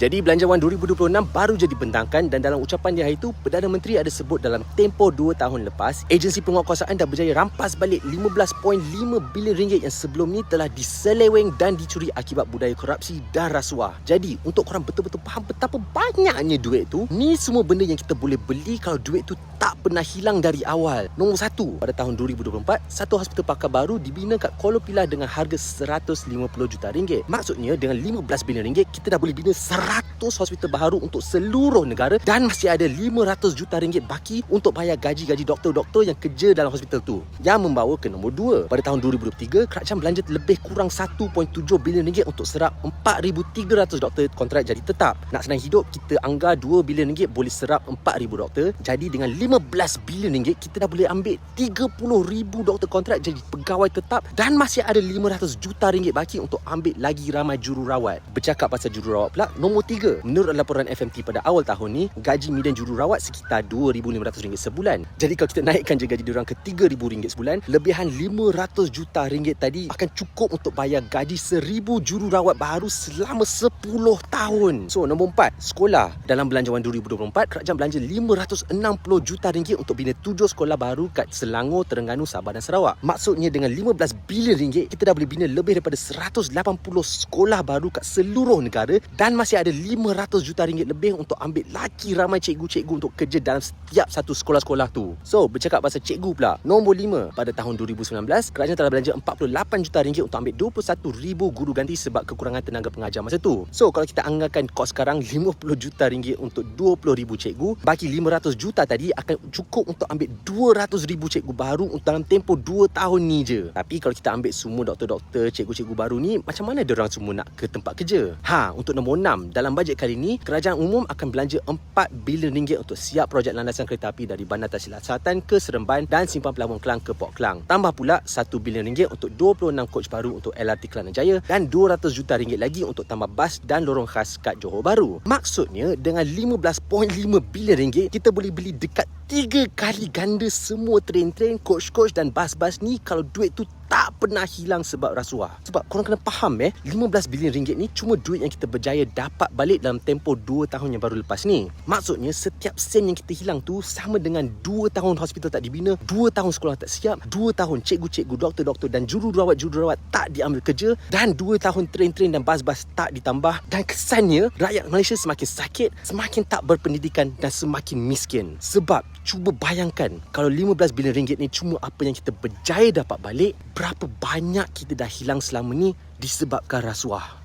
Jadi Belanjawan 2026 baru je dibentangkan dan dalam ucapan dia hari itu Perdana Menteri ada sebut dalam tempoh 2 tahun lepas agensi penguatkuasaan dah berjaya rampas balik 15.5 bilion ringgit yang sebelum ni telah diseleweng dan dicuri akibat budaya korupsi dan rasuah. Jadi untuk korang betul-betul faham betapa banyaknya duit tu, ni semua benda yang kita boleh beli kalau duit tu pernah hilang dari awal. Nombor satu, pada tahun 2024, satu hospital pakar baru dibina kat Kuala Pilah dengan harga 150 juta ringgit. Maksudnya dengan 15 bilion ringgit, kita dah boleh bina 100 hospital baru untuk seluruh negara dan masih ada 500 juta ringgit baki untuk bayar gaji-gaji doktor-doktor yang kerja dalam hospital tu. Yang membawa ke nombor 2. Pada tahun 2023, kerajaan belanja lebih kurang 1.7 bilion ringgit untuk serap 4,300 doktor kontrak jadi tetap. Nak senang hidup, kita anggar 2 bilion ringgit boleh serap 4,000 doktor. Jadi dengan 15 bilion ringgit, kita dah boleh ambil 30,000 doktor kontrak jadi pegawai tetap dan masih ada 500 juta ringgit baki untuk ambil lagi ramai jururawat. Bercakap pasal jururawat pula, nombor 3. Menurut laporan FMT pada awal tahun ni, gaji median jururawat sekitar RM2,500 sebulan. Jadi kalau kita naikkan je gaji diorang ke RM3,000 sebulan, lebihan 500 juta ringgit tadi akan cukup untuk bayar gaji 1000 jururawat baru selama 10 tahun. So, nombor 4. Sekolah. Dalam belanjawan 2024, kerajaan belanja 560 juta ringgit untuk bina 7 sekolah baru kat Selangor, Terengganu, Sabah dan Sarawak. Maksudnya dengan 15 bilion ringgit, kita dah boleh bina lebih daripada 180 sekolah baru kat seluruh negara dan masih ada 500 juta ringgit lebih untuk ambil lagi ramai cikgu-cikgu untuk kerja dalam setiap satu sekolah-sekolah tu. So, bercakap pasal cikgu pula. Nombor 5, pada tahun 2019, kerajaan telah belanja 48 juta ringgit untuk ambil 21,000 guru ganti sebab kekurangan tenaga pengajar masa tu. So, kalau kita anggarkan kos sekarang 50 juta ringgit untuk 20,000 cikgu, baki 500 juta tadi akan cukup untuk ambil 200,000 cikgu baru dalam tempoh 2 tahun ni je. Tapi kalau kita ambil semua doktor-doktor, cikgu-cikgu baru ni, macam mana diorang semua nak ke tempat kerja? Ha, untuk nombor 6, dalam bajet kali ni, kerajaan umum akan belanja 4 bilion ringgit untuk siap projek landasan kereta api dari Bandar Tasilat Selatan ke Seremban dan Simpang Pelabuhan Kelang ke Port Kelang. Tambah pula 1 bilion ringgit untuk 26 coach baru untuk LRT Kelana Jaya dan 200 juta ringgit lagi untuk tambah bas dan lorong khas kat Johor Baru. Maksudnya dengan 15.5 bilion ringgit kita boleh beli dekat tiga kali ganda semua train-train, coach-coach dan bas-bas ni kalau duit tu tak pernah hilang sebab rasuah. Sebab korang kena faham eh, 15 bilion ringgit ni cuma duit yang kita berjaya dapat balik dalam tempoh 2 tahun yang baru lepas ni. Maksudnya setiap sen yang kita hilang tu sama dengan 2 tahun hospital tak dibina, 2 tahun sekolah tak siap, 2 tahun cikgu-cikgu, doktor-doktor dan jururawat-jururawat tak diambil kerja dan 2 tahun train-train dan bas-bas tak ditambah dan kesannya rakyat Malaysia semakin sakit, semakin tak berpendidikan dan semakin miskin. Sebab cuba bayangkan kalau 15 bilion ringgit ni cuma apa yang kita berjaya dapat balik berapa banyak kita dah hilang selama ni disebabkan rasuah.